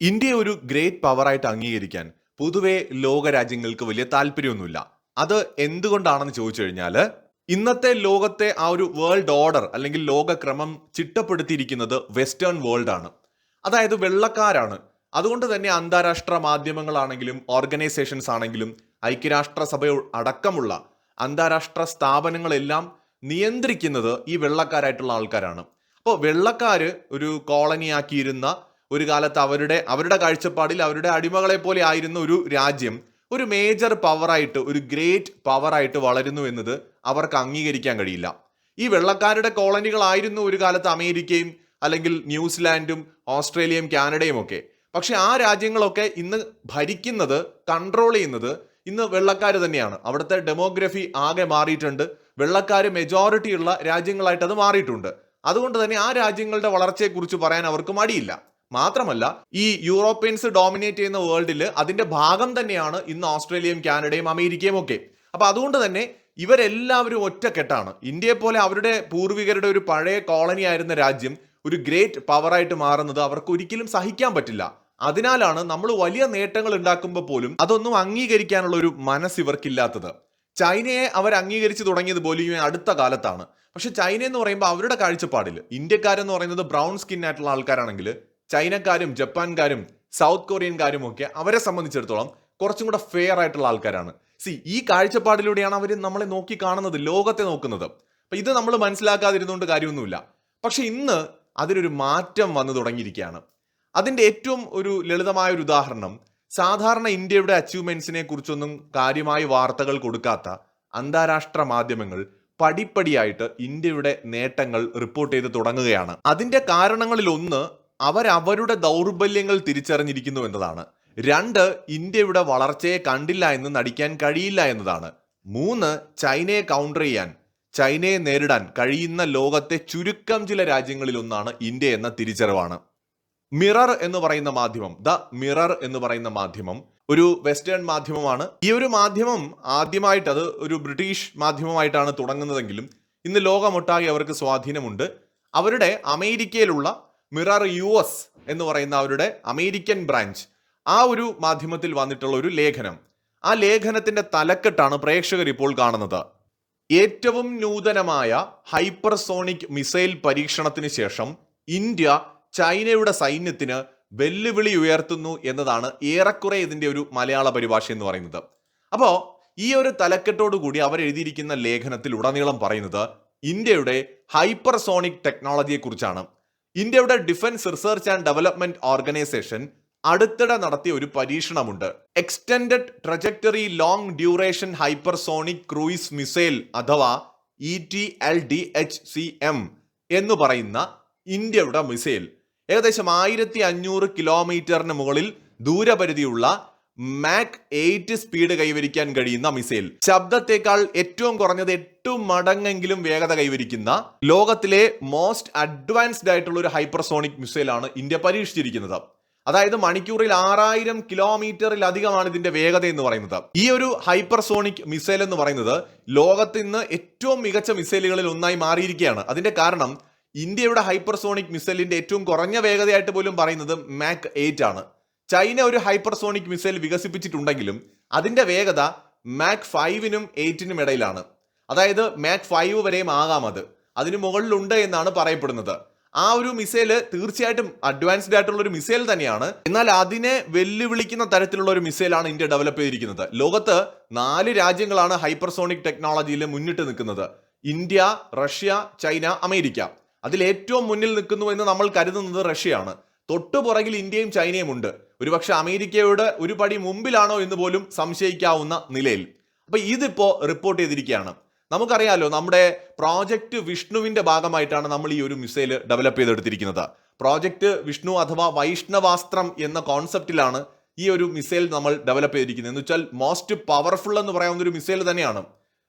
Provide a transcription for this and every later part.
India ഒരു great പവറായിട്ട് അംഗീകരിക്കാൻ പൊതുവെ ലോക രാജ്യങ്ങൾക്ക് വലിയ താല്പര്യമൊന്നുമില്ല. അത് എന്തുകൊണ്ടാണെന്ന് ചോദിച്ചു കഴിഞ്ഞാൽ ഇന്നത്തെ ലോകത്തെ ആ ഒരു വേൾഡ് ഓർഡർ അല്ലെങ്കിൽ ലോകക്രമം ചിട്ടപ്പെടുത്തിയിരിക്കുന്നത് വെസ്റ്റേൺ വേൾഡ് ആണ്. അതായത് വെള്ളക്കാരാണ്. അതുകൊണ്ട് തന്നെ അന്താരാഷ്ട്ര മാധ്യമങ്ങളാണെങ്കിലും ഓർഗനൈസേഷൻസ് ആണെങ്കിലും ഐക്യരാഷ്ട്രസഭ അടക്കമുള്ള അന്താരാഷ്ട്ര സ്ഥാപനങ്ങളെല്ലാം നിയന്ത്രിക്കുന്നത് ഈ വെള്ളക്കാരായിട്ടുള്ള ആൾക്കാരാണ്. അപ്പോൾ വെള്ളക്കാർ ഒരു കോളനിയാക്കിയിരുന്ന ഒരു കാലത്ത് അവരുടെ അവരുടെ കാഴ്ചപ്പാടിൽ അവരുടെ അടിമകളെ പോലെ ആയിരുന്ന ഒരു രാജ്യം ഒരു മേജർ പവറായിട്ട് ഒരു ഗ്രേറ്റ് പവറായിട്ട് വളരുന്നു എന്നത് അവർക്ക് അംഗീകരിക്കാൻ കഴിയില്ല. ഈ വെള്ളക്കാരുടെ കോളനികളായിരുന്നു ഒരു കാലത്ത് അമേരിക്കയും അല്ലെങ്കിൽ ന്യൂസിലാൻഡും ഓസ്ട്രേലിയയും കാനഡയും ഒക്കെ. പക്ഷെ ആ രാജ്യങ്ങളൊക്കെ ഇന്ന് ഭരിക്കുന്നത് കൺട്രോൾ ചെയ്യുന്നത് ഇന്ന് വെള്ളക്കാർ തന്നെയാണ്. അവിടുത്തെ ഡെമോഗ്രഫി ആകെ മാറിയിട്ടുണ്ട്. വെള്ളക്കാർ മെജോറിറ്റി ഉള്ള രാജ്യങ്ങളായിട്ട് അത് മാറിയിട്ടുണ്ട്. അതുകൊണ്ട് തന്നെ ആ രാജ്യങ്ങളുടെ വളർച്ചയെക്കുറിച്ച് പറയാൻ അവർക്ക് മടിയില്ല. മാത്രമല്ല ഈ യൂറോപ്യൻസ് ഡോമിനേറ്റ് ചെയ്യുന്ന വേൾഡിൽ അതിന്റെ ഭാഗം തന്നെയാണ് ഇന്ന് ഓസ്ട്രേലിയയും കാനഡയും അമേരിക്കയും ഒക്കെ. അപ്പൊ അതുകൊണ്ട് തന്നെ ഇവരെല്ലാവരും ഒറ്റക്കെട്ടാണ്. ഇന്ത്യയെ പോലെ അവരുടെ പൂർവികരുടെ ഒരു പഴയ കോളനി ആയിരുന്ന രാജ്യം ഒരു ഗ്രേറ്റ് പവറായിട്ട് മാറുന്നത് അവർക്ക് ഒരിക്കലും സഹിക്കാൻ പറ്റില്ല. അതിനാലാണ് നമ്മൾ വലിയ നേട്ടങ്ങൾ ഉണ്ടാക്കുമ്പോൾ പോലും അതൊന്നും അംഗീകരിക്കാനുള്ള ഒരു മനസ്സ് ഇവർക്കില്ലാത്തത്. ചൈനയെ അവർ അംഗീകരിച്ചു തുടങ്ങിയത് പോലും അടുത്ത കാലത്താണ്. പക്ഷെ ചൈന എന്ന് പറയുമ്പോൾ അവരുടെ കാഴ്ചപ്പാടിൽ ഇന്ത്യക്കാരെന്ന് പറയുന്നത് ബ്രൗൺ സ്കിൻ ആയിട്ടുള്ള ആൾക്കാരാണെങ്കിൽ ചൈനക്കാരും ജപ്പാൻകാരും സൗത്ത് കൊറിയൻകാരും ഒക്കെ അവരെ സംബന്ധിച്ചിടത്തോളം കുറച്ചും കൂടെ ഫെയർ ആയിട്ടുള്ള ആൾക്കാരാണ്. സി ഈ കാഴ്ചപ്പാടിലൂടെയാണ് അവർ നമ്മളെ നോക്കി കാണുന്നത് ലോകത്തെ നോക്കുന്നത്. അപ്പൊ ഇത് നമ്മൾ മനസ്സിലാക്കാതിരുന്നുകൊണ്ട് കാര്യമൊന്നുമില്ല. പക്ഷെ ഇന്ന് അതിനൊരു മാറ്റം വന്നു തുടങ്ങിയിരിക്കുകയാണ്. അതിന്റെ ഏറ്റവും ഒരു ലളിതമായ ഒരു ഉദാഹരണം സാധാരണ ഇന്ത്യയുടെ അച്ചീവ്മെന്റ്സിനെ കുറിച്ചൊന്നും കാര്യമായി വാർത്തകൾ കൊടുക്കാത്ത അന്താരാഷ്ട്ര മാധ്യമങ്ങൾ പടിപ്പടിയായിട്ട് ഇന്ത്യയുടെ നേട്ടങ്ങൾ റിപ്പോർട്ട് ചെയ്ത് തുടങ്ങുകയാണ്. അതിന്റെ കാരണങ്ങളിൽ ഒന്ന് അവരവരുടെ ദൗർബല്യങ്ങൾ തിരിച്ചറിഞ്ഞിരിക്കുന്നു എന്നതാണ്. രണ്ട് ഇന്ത്യയുടെ വളർച്ചയെ കണ്ടില്ല എന്ന് നടിക്കാൻ കഴിയില്ല എന്നതാണ്. മൂന്ന് ചൈനയെ കൗണ്ടർ ചെയ്യാൻ ചൈനയെ നേരിടാൻ കഴിയുന്ന ലോകത്തെ ചുരുക്കം ചില രാജ്യങ്ങളിലൊന്നാണ് ഇന്ത്യ എന്ന തിരിച്ചറിവാണ്. മിറർ എന്ന് പറയുന്ന മാധ്യമം ദ മിറർ എന്ന് പറയുന്ന മാധ്യമം ഒരു വെസ്റ്റേൺ മാധ്യമമാണ്. ഈ ഒരു മാധ്യമം ആദ്യമായിട്ട് അത് ഒരു ബ്രിട്ടീഷ് മാധ്യമമായിട്ടാണ് തുടങ്ങുന്നതെങ്കിലും ഇന്ന് ലോകമൊട്ടാകെ അവർക്ക് സ്വാധീനമുണ്ട്. അവരുടെ അമേരിക്കയിലുള്ള മിറർ യു എസ് എന്ന് പറയുന്ന അവരുടെ അമേരിക്കൻ ബ്രാഞ്ച്. ആ ഒരു മാധ്യമത്തിൽ വന്നിട്ടുള്ള ഒരു ലേഖനം. ആ ലേഖനത്തിന്റെ തലക്കെട്ടാണ് പ്രേക്ഷകർ ഇപ്പോൾ കാണുന്നത്. ഏറ്റവും നൂതനമായ ഹൈപ്പർസോണിക് മിസൈൽ പരീക്ഷണത്തിന് ശേഷം ഇന്ത്യ ചൈനയുടെ സൈന്യത്തിന് വെല്ലുവിളി ഉയർത്തുന്നു എന്നതാണ് ഏറെക്കുറെ ഇതിന്റെ ഒരു മലയാള പരിഭാഷ എന്ന് പറയുന്നത്. അപ്പോൾ ഈ ഒരു തലക്കെട്ടോടു കൂടി അവർ എഴുതിയിരിക്കുന്ന ലേഖനത്തിൽ ഉടനീളം പറയുന്നത് ഇന്ത്യയുടെ ഹൈപ്പർസോണിക് ടെക്നോളജിയെ കുറിച്ചാണ് ഇന്ത്യയുടെ Defence Research and Development Organisation അടുത്തിടെ നടത്തിയ ഒരു പരീക്ഷണമുണ്ട്. Extended trajectory long duration hypersonic cruise missile അഥവാ E T L D H C M എന്ന് പറയുന്ന ഇന്ത്യയുടെ മിസൈൽ. ഏകദേശം ആയിരത്തി അഞ്ഞൂറ് കിലോമീറ്ററിന് മുകളിൽ ദൂരപരിധിയുള്ള മാക് എയ്റ്റ് സ്പീഡ് കൈവരിക്കാൻ കഴിയുന്ന മിസൈൽ ശബ്ദത്തെക്കാൾ ഏറ്റവും കുറഞ്ഞത് എട്ട് മടങ്ങെങ്കിലും വേഗത കൈവരിക്കുന്ന ലോകത്തിലെ മോസ്റ്റ് അഡ്വാൻസ്ഡ് ആയിട്ടുള്ള ഒരു ഹൈപ്പർസോണിക് മിസൈലാണ് ഇന്ത്യ പരീക്ഷിച്ചിരിക്കുന്നത്. അതായത് മണിക്കൂറിൽ ആറായിരം കിലോമീറ്ററിലധികമാണ് ഇതിന്റെ വേഗത എന്ന് പറയുന്നത്. ഈ ഒരു ഹൈപ്പർസോണിക് മിസൈൽ എന്ന് പറയുന്നത് ലോകത്ത് ഇന്ന് ഏറ്റവും മികച്ച മിസൈലുകളിൽ ഒന്നായി മാറിയിരിക്കുകയാണ്. അതിന്റെ കാരണം ഇന്ത്യയുടെ ഹൈപ്പർസോണിക് മിസൈലിന്റെ ഏറ്റവും കുറഞ്ഞ വേഗതയായിട്ട് പോലും പറയുന്നത് മാക് എയ്റ്റ് ആണ്. ചൈന ഒരു ഹൈപ്പർസോണിക് മിസൈൽ വികസിപ്പിച്ചിട്ടുണ്ടെങ്കിലും അതിന്റെ വേഗത മാക് ഫൈവിനും എയ്റ്റിനും ഇടയിലാണ്. അതായത് മാക് ഫൈവ് വരെയും ആകാം അത്. അതിന് മുകളിലുണ്ട് എന്നാണ് പറയപ്പെടുന്നത്. ആ ഒരു മിസൈൽ തീർച്ചയായിട്ടും അഡ്വാൻസ്ഡ് ആയിട്ടുള്ള ഒരു മിസൈൽ തന്നെയാണ്. എന്നാൽ അതിനെ വെല്ലുവിളിക്കുന്ന തരത്തിലുള്ള ഒരു മിസൈലാണ് ഇന്ത്യ ഡെവലപ്പ് ചെയ്തിരിക്കുന്നത്. ലോകത്ത് നാല് രാജ്യങ്ങളാണ് ഹൈപ്പർസോണിക് ടെക്നോളജിയിൽ മുന്നിട്ട് നിൽക്കുന്നത്. India Russia China America. അതിൽ ഏറ്റവും മുന്നിൽ നിൽക്കുന്നു എന്ന് നമ്മൾ കരുതുന്നത് റഷ്യയാണ്. തൊട്ടുപുറകിൽ ഇന്ത്യയും ചൈനയും ഉണ്ട്. ഒരുപക്ഷെ അമേരിക്കയുടെ ഒരു പടി മുമ്പിലാണോ എന്ന് പോലും സംശയിക്കാവുന്ന നിലയിൽ. അപ്പൊ ഇതിപ്പോ റിപ്പോർട്ട് ചെയ്തിരിക്കുകയാണ്. നമുക്കറിയാലോ നമ്മുടെ പ്രോജക്റ്റ് വിഷ്ണുവിന്റെ ഭാഗമായിട്ടാണ് നമ്മൾ ഈ ഒരു മിസൈൽ ഡെവലപ്പ് ചെയ്തെടുത്തിരിക്കുന്നത്. പ്രോജക്റ്റ് വിഷ്ണു അഥവാ വൈഷ്ണവാസ്ത്രം എന്ന കോൺസെപ്റ്റിലാണ് ഈ ഒരു മിസൈൽ നമ്മൾ ഡെവലപ്പ് ചെയ്തിരിക്കുന്നത്. എന്ന് വെച്ചാൽ മോസ്റ്റ് പവർഫുൾ എന്ന് പറയാവുന്ന ഒരു മിസൈൽ തന്നെയാണ്.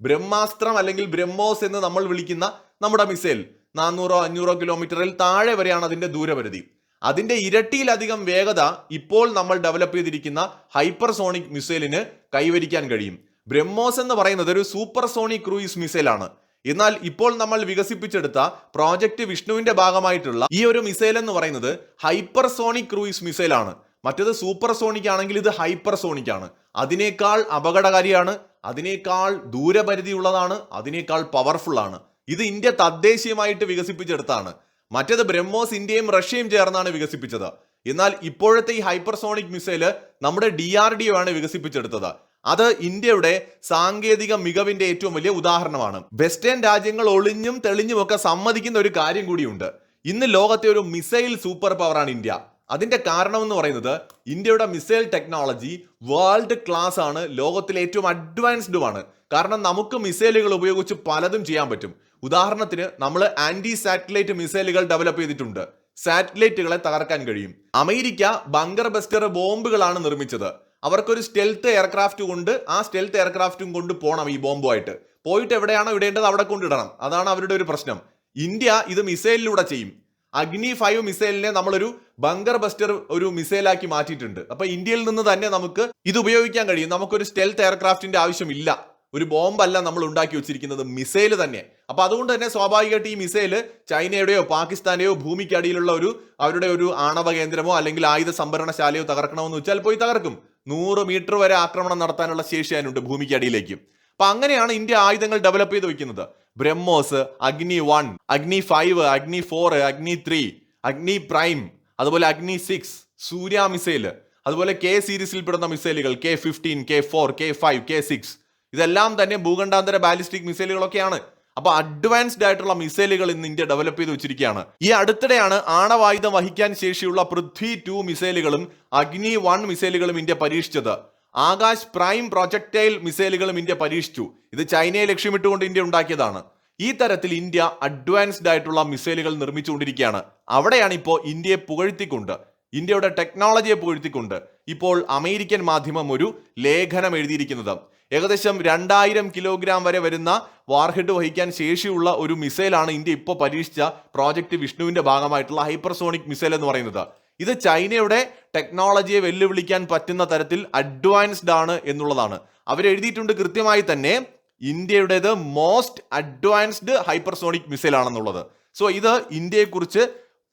ബ്രഹ്മാസ്ത്രം അല്ലെങ്കിൽ ബ്രഹ്മോസ് എന്ന് നമ്മൾ വിളിക്കുന്ന നമ്മുടെ മിസൈൽ നാനൂറോ അഞ്ഞൂറോ കിലോമീറ്ററിൽ താഴെ വരെയാണ് അതിന്റെ ദൂരപരിധി. അതിന്റെ ഇരട്ടിയിലധികം വേഗത ഇപ്പോൾ നമ്മൾ ഡെവലപ്പ് ചെയ്തിരിക്കുന്ന ഹൈപ്പർസോണിക് മിസൈലിന് കൈവരിക്കാൻ കഴിയും. ബ്രഹ്മോസ് എന്ന് പറയുന്നത് ഒരു സൂപ്പർ സോണിക് ക്രൂയിസ് മിസൈലാണ് എന്നാൽ ഇപ്പോൾ നമ്മൾ വികസിപ്പിച്ചെടുത്ത പ്രോജക്റ്റ് വിഷ്ണുവിന്റെ ഭാഗമായിട്ടുള്ള ഈ ഒരു മിസൈൽ എന്ന് പറയുന്നത് ഹൈപ്പർസോണിക് ക്രൂയിസ് മിസൈലാണ് ആണ് സൂപ്പർസോണിക് സൂപ്പർ സോണിക് ആണെങ്കിൽ ഇത് ഹൈപ്പർ സോണിക് ആണ്. അതിനേക്കാൾ അപകടകാരിയാണ് അതിനേക്കാൾ ദൂരപരിധിയുള്ളതാണ് അതിനേക്കാൾ പവർഫുൾ ആണ്. ഇത് ഇന്ത്യ തദ്ദേശീയമായിട്ട് വികസിപ്പിച്ചെടുത്താണ് മറ്റേത് ബ്രഹ്മോസ് ഇന്ത്യയും റഷ്യയും ചേർന്നാണ് വികസിപ്പിച്ചത്. എന്നാൽ ഇപ്പോഴത്തെ ഈ ഹൈപ്പർസോണിക് മിസൈൽ നമ്മുടെ ഡി ആർ ഡി ആണ് വികസിപ്പിച്ചെടുത്തത്. അത് ഇന്ത്യയുടെ സാങ്കേതിക മികവിന്റെ ഏറ്റവും വലിയ ഉദാഹരണമാണ്. വെസ്റ്റേൺ രാജ്യങ്ങൾ ഒളിഞ്ഞും തെളിഞ്ഞും ഒക്കെ സമ്മതിക്കുന്ന ഒരു കാര്യം കൂടിയുണ്ട്. ഇന്ന് ലോകത്തെ ഒരു മിസൈൽ സൂപ്പർ പവറാണ് ഇന്ത്യ. അതിന്റെ കാരണം എന്ന് പറയുന്നത് ഇന്ത്യയുടെ മിസൈൽ ടെക്നോളജി വേൾഡ് ക്ലാസ് ആണ് ലോകത്തിലെ ഏറ്റവും അഡ്വാൻസ്ഡുമാണ് കാരണം നമുക്ക് മിസൈലുകൾ ഉപയോഗിച്ച് പലതും ചെയ്യാൻ പറ്റും. ഉദാഹരണത്തിന് നമ്മൾ ആന്റി സാറ്റലൈറ്റ് മിസൈലുകൾ ഡെവലപ്പ് ചെയ്തിട്ടുണ്ട്. സാറ്റലൈറ്റുകളെ തകർക്കാൻ കഴിയും. അമേരിക്ക ബങ്കർ ബസ്റ്റർ ബോംബുകളാണ് നിർമ്മിച്ചത്. അവർക്കൊരു സ്റ്റെൽത്ത് എയർക്രാഫ്റ്റ് കൊണ്ട് ആ സ്റ്റെൽത്ത് എയർക്രാഫ്റ്റും കൊണ്ട് പോകണം ഈ ബോംബുമായിട്ട്. പോയിട്ട് എവിടെയാണോ ഇടേണ്ടത് അവിടെ കൊണ്ടിടണം. അതാണ് അവരുടെ ഒരു പ്രശ്നം. ഇന്ത്യ ഇത് മിസൈലിലൂടെ ചെയ്യും. അഗ്നി ഫൈവ് മിസൈലിനെ നമ്മളൊരു ബങ്കർ ബസ്റ്റർ ഒരു മിസൈലാക്കി മാറ്റിയിട്ടുണ്ട്. അപ്പൊ ഇന്ത്യയിൽ നിന്ന് തന്നെ നമുക്ക് ഇത് ഉപയോഗിക്കാൻ കഴിയും. നമുക്കൊരു സ്റ്റെൽത്ത് എയർക്രാഫ്റ്റിന്റെ ആവശ്യമില്ല. ഒരു ബോംബല്ല നമ്മൾ ഉണ്ടാക്കി വെച്ചിരിക്കുന്നത്. മിസൈൽ തന്നെ. അപ്പൊ അതുകൊണ്ട് തന്നെ സ്വാഭാവികമായിട്ട് ഈ മിസൈൽ ചൈനയുടെയോ പാകിസ്ഥാന്റെയോ ഭൂമിക്കടിയിലുള്ള ഒരു അവരുടെ ഒരു ആണവ കേന്ദ്രമോ അല്ലെങ്കിൽ ആയുധ സംഭരണശാലയോ തകർക്കണമെന്ന് വെച്ചാൽ പോയി തകർക്കും. നൂറ് മീറ്റർ വരെ ആക്രമണം നടത്താനുള്ള ശേഷി അതിനുണ്ട് ഭൂമിക്കടിയിലേക്ക് അപ്പൊ അങ്ങനെയാണ് ഇന്ത്യ ആയുധങ്ങൾ ഡെവലപ്പ് ചെയ്ത് വെക്കുന്നത്. ബ്രഹ്മോസ് അഗ്നി വൺ അഗ്നി ഫൈവ് അഗ്നി ഫോർ അഗ്നി ത്രീ അഗ്നി പ്രൈം അതുപോലെ അഗ്നി സിക്സ് സൂര്യ മിസൈൽ അതുപോലെ കെ സീരീസിൽ പെടുന്ന മിസൈലുകൾ K fifteen K four K five K six ഇതെല്ലാം തന്നെ ഭൂഖണ്ഡാന്തര ബാലിസ്റ്റിക് മിസൈലുകളൊക്കെയാണ് അപ്പൊ അഡ്വാൻസ്ഡ് ആയിട്ടുള്ള മിസൈലുകൾ ഇന്ന് ഇന്ത്യ ഡെവലപ്പ് ചെയ്ത് വെച്ചിരിക്കുകയാണ്. ഈ അടുത്തിടെയാണ് ആണവായുധം വഹിക്കാൻ ശേഷിയുള്ള പൃഥ്വി ടു മിസൈലുകളും അഗ്നി വൺ മിസൈലുകളും ഇന്ത്യ പരീക്ഷിച്ചത്. ആകാശ് പ്രൈം പ്രൊജക്ടൈൽ മിസൈലുകളും ഇന്ത്യ പരീക്ഷിച്ചു. ഇത് ചൈനയെ ലക്ഷ്യമിട്ടുകൊണ്ട് ഇന്ത്യ ഉണ്ടാക്കിയതാണ്. ഈ തരത്തിൽ ഇന്ത്യ അഡ്വാൻസ്ഡ് ആയിട്ടുള്ള മിസൈലുകൾ നിർമ്മിച്ചുകൊണ്ടിരിക്കുകയാണ്. അവിടെയാണ് ഇപ്പോൾ ഇന്ത്യയെ പുകഴ്ത്തിക്കൊണ്ട് ഇന്ത്യയുടെ ടെക്നോളജിയെ പുകഴ്ത്തിക്കൊണ്ട് ഇപ്പോൾ അമേരിക്കൻ മാധ്യമം ഒരു ലേഖനം എഴുതിയിരിക്കുന്നത്. ഏകദേശം രണ്ടായിരം കിലോഗ്രാം വരെ വരുന്ന വാർഹെഡ് വഹിക്കാൻ ശേഷിയുള്ള ഒരു മിസൈലാണ് ഇന്ത്യ ഇപ്പോൾ പരീക്ഷിച്ച പ്രോജക്റ്റ് വിഷ്ണുവിന്റെ ഭാഗമായിട്ടുള്ള ഹൈപ്പർസോണിക് മിസൈൽ എന്ന് പറയുന്നത്. ഇത് ചൈനയുടെ ടെക്നോളജിയെ വെല്ലുവിളിക്കാൻ പറ്റുന്ന തരത്തിൽ അഡ്വാൻസ്ഡ് ആണ് എന്നുള്ളതാണ്. അവർ എഴുതിയിട്ടുണ്ട് കൃത്യമായി തന്നെ ഇന്ത്യയുടേത് മോസ്റ്റ് അഡ്വാൻസ്ഡ് ഹൈപ്പർസോണിക് മിസൈൽ ആണെന്നുള്ളത് സോ ഇത് ഇന്ത്യയെക്കുറിച്ച്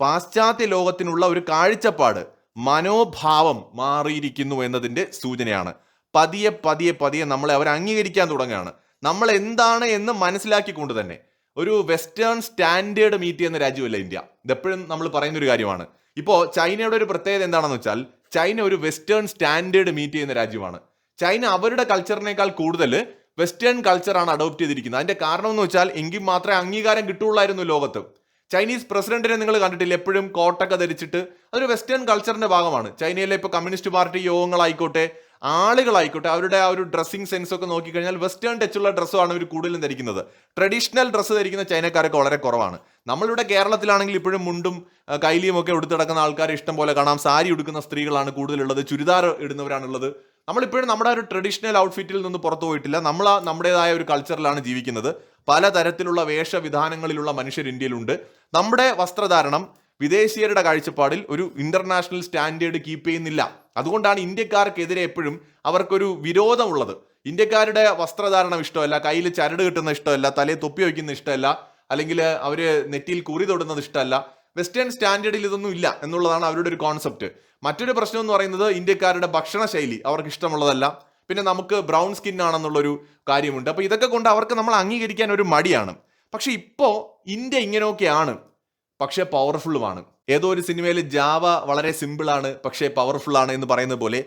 പാശ്ചാത്യ ലോകത്തിനുള്ള ഒരു കാഴ്ചപ്പാട് മനോഭാവം മാറിയിരിക്കുന്നു എന്നതിന്റെ സൂചനയാണ്. പതിയെ പതിയെ പതിയെ നമ്മളെ അവർ അംഗീകരിക്കാൻ തുടങ്ങുകയാണ്. നമ്മൾ എന്താണ് എന്ന് മനസ്സിലാക്കിക്കൊണ്ട് തന്നെ. ഒരു വെസ്റ്റേൺ സ്റ്റാൻഡേർഡ് മീറ്റ് ചെയ്യുന്ന രാജ്യമല്ല ഇന്ത്യ. ഇതെപ്പോഴും നമ്മൾ പറയുന്ന ഒരു കാര്യമാണ്. ഇപ്പോൾ ചൈനയുടെ ഒരു പ്രത്യേകത എന്താണെന്ന് വെച്ചാൽ ചൈന ഒരു വെസ്റ്റേൺ സ്റ്റാൻഡേർഡ് മീറ്റ് ചെയ്യുന്ന രാജ്യമാണ്. ചൈന അവരുടെ കൾച്ചറിനേക്കാൾ കൂടുതൽ വെസ്റ്റേൺ കൾച്ചറാണ് അഡോപ്റ്റ് ചെയ്തിരിക്കുന്നത്. അതിന്റെ കാരണം എന്ന് വെച്ചാൽ എങ്കിൽ മാത്രമേ അംഗീകാരം കിട്ടുള്ളായിരുന്നു ലോകത്ത്. ചൈനീസ് പ്രസിഡന്റിനെ നിങ്ങൾ കണ്ടിട്ടില്ല? എപ്പോഴും കോട്ടൊക്കെ ധരിച്ചിട്ട്. അതൊരു വെസ്റ്റേൺ കൾച്ചറിന്റെ ഭാഗമാണ്. ചൈനയിലെ ഇപ്പോൾ കമ്മ്യൂണിസ്റ്റ് പാർട്ടി യോഗങ്ങളായിക്കോട്ടെ ആളുകളായിക്കോട്ടെ അവരുടെ ആ ഒരു ഡ്രസ്സിങ് സെൻസ് ഒക്കെ നോക്കിക്കഴിഞ്ഞാൽ വെസ്റ്റേൺ ടച്ചുള്ള ഡ്രസ്സാണ് ഇവർ കൂടുതലും ധരിക്കുന്നത്. ട്രഡീഷണൽ ഡ്രസ്സ് ധരിക്കുന്ന ചൈനക്കാരൊക്കെ വളരെ കുറവാണ്. നമ്മളിവിടെ കേരളത്തിലാണെങ്കിൽ ഇപ്പോഴും മുണ്ടും കൈലിയും ഒക്കെ എടുത്ത് നടക്കുന്ന ആൾക്കാരെ ഇഷ്ടം പോലെ കാണാം. സാരി ഉടുക്കുന്ന സ്ത്രീകളാണ് കൂടുതലുള്ളത്. ചുരിദാർ ഇടുന്നവരാണുള്ളത്. നമ്മളിപ്പോഴും നമ്മുടെ ഒരു ട്രഡീഷണൽ ഔട്ട്ഫിറ്റിൽ നിന്ന് പുറത്തു പോയിട്ടില്ല. നമ്മൾ നമ്മുടേതായ ഒരു കൾച്ചറിലാണ് ജീവിക്കുന്നത്. പലതരത്തിലുള്ള വേഷവിധാനങ്ങളിലുള്ള മനുഷ്യർ ഇന്ത്യയിലുണ്ട്. നമ്മുടെ വസ്ത്രധാരണം വിദേശീയരുടെ കാഴ്ചപ്പാടിൽ ഒരു ഇന്റർനാഷണൽ സ്റ്റാൻഡേർഡ് കീപ്പ് ചെയ്യുന്നില്ല. അതുകൊണ്ടാണ് ഇന്ത്യക്കാർക്കെതിരെ എപ്പോഴും അവർക്കൊരു വിരോധമുള്ളത്. ഇന്ത്യക്കാരുടെ വസ്ത്രധാരണം ഇഷ്ടമല്ല കയ്യിൽ ചരട് കിട്ടുന്ന ഇഷ്ടമല്ല തലയിൽ തൊപ്പി വയ്ക്കുന്ന ഇഷ്ടമല്ല അല്ലെങ്കിൽ അവർ നെറ്റിയിൽ കുറി തൊടുന്നത് ഇഷ്ടമല്ല. വെസ്റ്റേൺ സ്റ്റാൻഡേർഡിൽ ഇതൊന്നും ഇല്ല എന്നുള്ളതാണ് അവരുടെ ഒരു കോൺസെപ്റ്റ് മറ്റൊരു പ്രശ്നം എന്ന് പറയുന്നത് ഇന്ത്യക്കാരുടെ ഭക്ഷണ ശൈലി അവർക്ക് ഇഷ്ടമുള്ളതല്ല. പിന്നെ നമുക്ക് ബ്രൗൺ സ്കിൻ ആണെന്നുള്ളൊരു കാര്യമുണ്ട്. അപ്പോൾ ഇതൊക്കെ കൊണ്ട് അവർക്ക് നമ്മൾ അംഗീകരിക്കാൻ ഒരു മടിയാണ്. പക്ഷേ ഇപ്പോൾ ഇന്ത്യ ഇങ്ങനെയൊക്കെയാണ്. പക്ഷേ പവർഫുള്ളുമാണ് ഏതോ ഒരു സിനിമയിൽ ജാവ വളരെ സിമ്പിളാണ് പക്ഷേ പവർഫുള്ളാണ് എന്ന് പറയുന്നത് പോലെ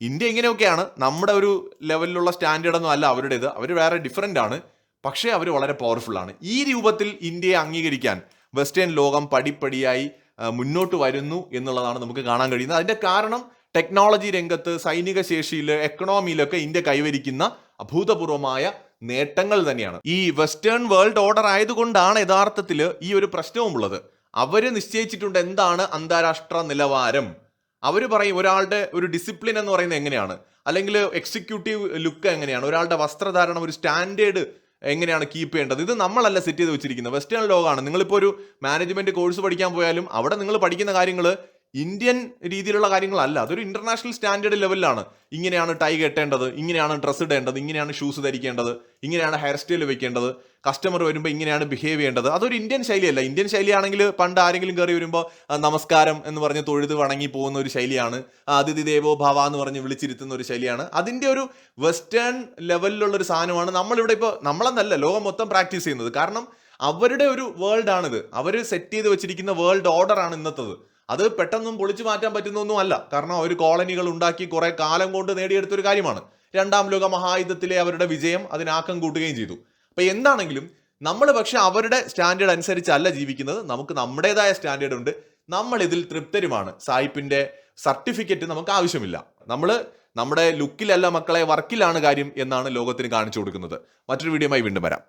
ഇന്ത്യ ഇങ്ങനെയൊക്കെയാണ്. നമ്മുടെ ഒരു ലെവലിലുള്ള സ്റ്റാൻഡേർഡൊന്നും അല്ല അവരുടേത്. അവർ വേറെ ഡിഫറെന്റ് ആണ്. പക്ഷേ അവർ വളരെ പവർഫുള്ളാണ് ഈ രൂപത്തിൽ ഇന്ത്യയെ അംഗീകരിക്കാൻ വെസ്റ്റേൺ ലോകം പടിപ്പടിയായി മുന്നോട്ട് വരുന്നു എന്നുള്ളതാണ് നമുക്ക് കാണാൻ കഴിയുന്നത്. അതിന്റെ കാരണം ടെക്നോളജി രംഗത്ത് സൈനിക ശേഷിയിൽ എക്കണോമിയിലൊക്കെ ഇന്ത്യ കൈവരിക്കുന്ന അഭൂതപൂർവമായ നേട്ടങ്ങൾ തന്നെയാണ്. ഈ വെസ്റ്റേൺ വേൾഡ് ഓർഡർ ആയതുകൊണ്ടാണ് യഥാർത്ഥത്തിൽ ഈ ഒരു പ്രശ്നവും ഉള്ളത് അവർ നിശ്ചയിച്ചിട്ടുണ്ട് എന്താണ് അന്താരാഷ്ട്ര നിലവാരം. അവർ പറയും ഒരാളുടെ ഒരു ഡിസിപ്ലിൻ എന്ന് പറയുന്നത് എങ്ങനെയാണ്? അല്ലെങ്കിൽ എക്സിക്യൂട്ടീവ് ലുക്ക് എങ്ങനെയാണ്? ഒരാളുടെ വസ്ത്രധാരണം ഒരു സ്റ്റാൻഡേർഡ് എങ്ങനെയാണ് കീപ്പ് ചെയ്യേണ്ടത്? ഇത് നമ്മളല്ല സെറ്റ് ചെയ്ത് വെച്ചിരിക്കുന്നത്. വെസ്റ്റേൺ ലോകമാണ് നിങ്ങളിപ്പോൾ ഒരു മാനേജ്മെന്റ് കോഴ്സ് പഠിക്കാൻ പോയാലും അവിടെ നിങ്ങൾ പഠിക്കുന്ന കാര്യങ്ങൾ ഇന്ത്യൻ രീതിയിലുള്ള കാര്യങ്ങളല്ല. അതൊരു ഇന്റർനാഷണൽ സ്റ്റാൻഡേർഡ് ലെവലിലാണ് ഇങ്ങനെയാണ് ടൈ കെട്ടേണ്ടത് ഇങ്ങനെയാണ് ഡ്രസ്സ് ഇടേണ്ടത് ഇങ്ങനെയാണ് ഷൂസ് ധരിക്കേണ്ടത് ഇങ്ങനെയാണ് ഹെയർ സ്റ്റൈൽ വെക്കേണ്ടത്. കസ്റ്റമർ വരുമ്പോൾ ഇങ്ങനെയാണ് ബിഹേവ് ചെയ്യേണ്ടത്. അതൊരു ഇന്ത്യൻ ശൈലിയല്ല. ഇന്ത്യൻ ശൈലിയാണെങ്കിൽ പണ്ട് ആരെങ്കിലും കയറി വരുമ്പോൾ നമസ്കാരം എന്ന് പറഞ്ഞ് തൊഴുത് വണങ്ങി പോകുന്ന ഒരു ശൈലിയാണ്. അതിഥി ദേവോ ഭവ എന്ന് പറഞ്ഞ് വിളിച്ചിരുത്തുന്ന ഒരു ശൈലിയാണ്. അതിന്റെ ഒരു വെസ്റ്റേൺ ലെവലിലുള്ള ഒരു സാധനമാണ് നമ്മളിവിടെ ഇപ്പോൾ നമ്മളെന്നല്ല ലോകം മൊത്തം പ്രാക്ടീസ് ചെയ്യുന്നത്. കാരണം അവരുടെ ഒരു വേൾഡ് ആണിത്. അവർ സെറ്റ് ചെയ്ത് വെച്ചിരിക്കുന്ന വേൾഡ് ഓർഡർ ആണ് ഇന്നത്തത്. അത് പെട്ടെന്നും പൊളിച്ചു മാറ്റാൻ പറ്റുന്നൊന്നും അല്ല. കാരണം അവർ കോളനികൾ ഉണ്ടാക്കി കുറെ കാലം കൊണ്ട് നേടിയെടുത്തൊരു കാര്യമാണ്. രണ്ടാം ലോക മഹായുദ്ധത്തിലെ അവരുടെ വിജയം അതിനാക്കം കൂട്ടുകയും ചെയ്തു. അപ്പൊ എന്താണെങ്കിലും നമ്മൾ പക്ഷെ അവരുടെ സ്റ്റാൻഡേർഡ് അനുസരിച്ചല്ല ജീവിക്കുന്നത്. നമുക്ക് നമ്മുടേതായ സ്റ്റാൻഡേർഡ് ഉണ്ട്. നമ്മൾ ഇതിൽ തൃപ്തരുമാണ്. സായിപ്പിന്റെ സർട്ടിഫിക്കറ്റ് നമുക്ക് ആവശ്യമില്ല. നമ്മൾ നമ്മുടെ ലുക്കിലല്ല മക്കളെ വർക്കിലാണ് കാര്യം എന്നാണ് ലോകത്തിന് കാണിച്ചു കൊടുക്കുന്നത്. മറ്റൊരു വീഡിയോയുമായി വീണ്ടും വരാം.